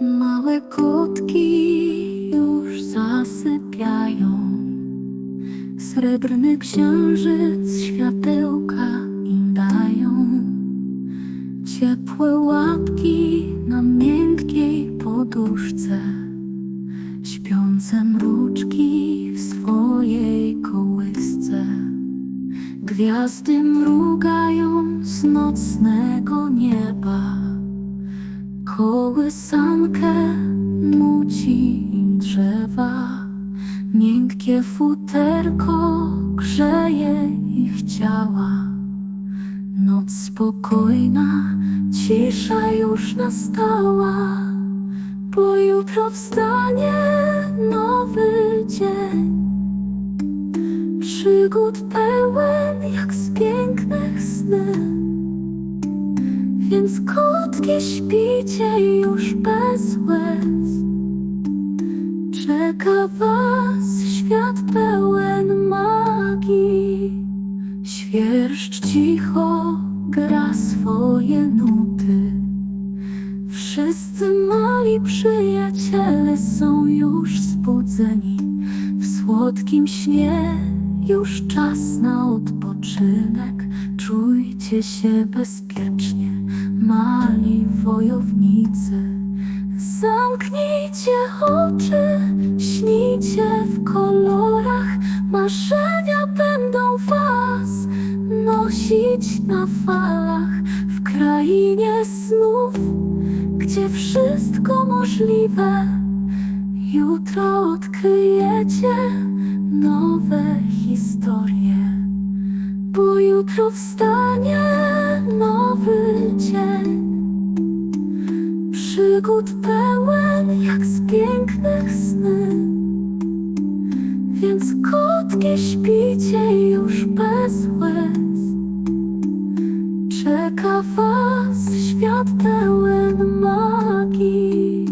Małe kotki już zasypiają. Srebrny księżyc światełka im dają. Ciepłe łapki na miękkiej poduszce. Śpiące mruczki w swojej kołysce. Gwiazdy mrugają z nocnego nieba. Kołysankę nuci im drzewa. Miękkie futerko grzeje ich ciała. Noc spokojna, cisza już nastała. Bo jutro wstanie nowy dzień. Przygód pełen jak z pięknych sny Więc kotki śpicie już bez łez. Czeka was świat pełen magii. Świerszcz cicho gra swoje nuty. Wszyscy mali przyjaciele są już zbudzeni. W słodkim śnie już czas na odpoczynek. Czujcie się bezpiecznie, mali wojownicy. Zamknijcie oczy, śnijcie w kolorach. Marzenia będą was nosić na falach. W krainie snów, gdzie wszystko możliwe Jutro odkryjecie nowe historie. Bo jutro wstanie nowy dzień. Przygód pełen jak z pięknych sny. Więc kotki śpicie już bez łez. Czeka was świat pełen magii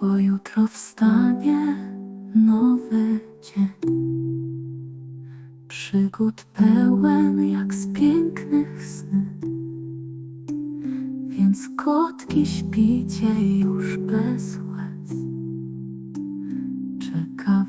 bo jutro wstanie nowy dzień. Przygód pełen jak z pięknych snów, więc kotki śpicie już bez łez. Czeka